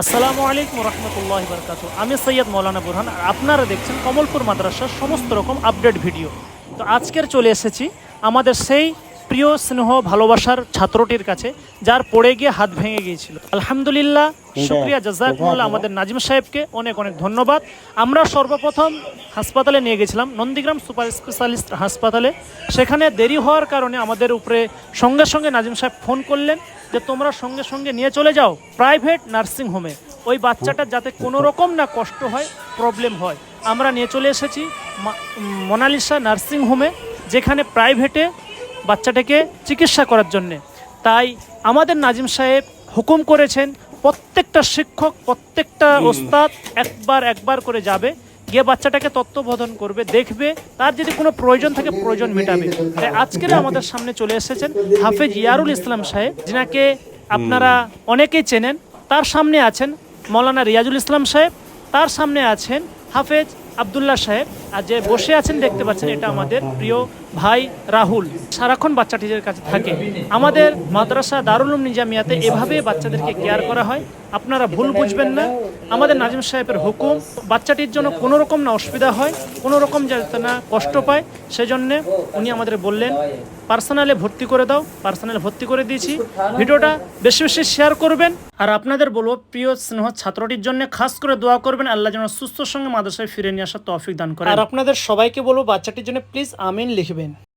আসসালামু আলাইকুম রহমতুল্লাহ বরকাত আমি সৈয়দ মৌলানা বুরহান, আর আপনারা দেখছেন কমলপুর মাদ্রাসার সমস্ত রকম আপডেট ভিডিও। তো আজকের চলে এসেছি আমাদের সেই প্রিয় স্নেহ ভালোবাসার ছাত্রটির কাছে যার পড়ে গিয়ে হাত ভেঙে গিয়েছিল। আলহামদুলিল্লাহ শুক্রিয়া জাজাকুমুল্লাহ আমাদের নাজিম সাহেবকে অনেক অনেক ধন্যবাদ। আমরা সর্বপ্রথম হাসপাতালে নিয়ে গেছিলাম নন্দীগ্রাম সুপার স্পেশালিস্ট হাসপাতালে। সেখানে দেরি হওয়ার কারণে আমাদের উপরে সঙ্গে সঙ্গে নাজিম সাহেব ফোন করলেন যে তোমরা সঙ্গে সঙ্গে নিয়ে চলে যাও প্রাইভেট নার্সিং হোমে। ওই বাচ্চাটার যাতে কোনো রকম না কষ্ট হয় প্রবলেম হয়। আমরা নিয়ে চলে এসেছি মোনালিসা নার্সিং হোমে যেখানে প্রাইভেটে বাচ্চাটাকে চিকিৎসা করার জন্যে। তাই আমাদের নাজিম সাহেব হুকুম করেছেন প্রত্যেকটা শিক্ষক প্রত্যেকটা ওস্তাদ একবার একবার করে যাবে গিয়ে বাচ্চাটাকে তত্ত্ববোধন করবে দেখবে তার যদি কোনো প্রয়োজন থাকে প্রয়োজন মেটাবে। তাই আজকের আমাদের সামনে চলে এসেছেন হাফেজ ইয়ারুল ইসলাম সাহেব যিনাকে আপনারা অনেকেই চেনেন। তার সামনে আছেন মৌলানা রিয়াজুল ইসলাম সাহেব তার সামনে আছেন হাফেজ আবদুল্লাহ সাহেব, আর যে বসে আছেন দেখতে পাচ্ছেন এটা আমাদের প্রিয় ভাই রাহুল। সারাক্ষণ বাচ্চাটিদের কাছে থাকে। আমাদের মাদ্রাসা দারুল নিজামিয়াতে এভাবে বাচ্চাদেরকে কেয়ার করা হয়। আপনারা ভুল বুঝবেন না। আমাদের নাজিম সাহেবের হুকুম, বাচ্চাটির জন্য কোনো রকম না অসুবিধা হয়, কোনো রকম যাতে না কষ্ট পায়। সেজন্যে উনি আমাদের বললেন পার্সোনালে ভর্তি করে দাও পার্সোনালে ভর্তি করে দিয়েছি। ভিডিওটা বেশি বেশি শেয়ার করবেন। আর আপনাদের বলব, প্রিয় স্নেহ ছাত্রটির জন্য খাস করে দোয়া করবেন। আল্লাহ যেন সুস্থ সঙ্গে মাদ্রাসায় ফিরে নিয়ে আসার তৌফিক দান করেন। আর আপনাদের সবাইকে বলব বাচ্চাটির জন্য প্লিজ আমিন লিখবেন।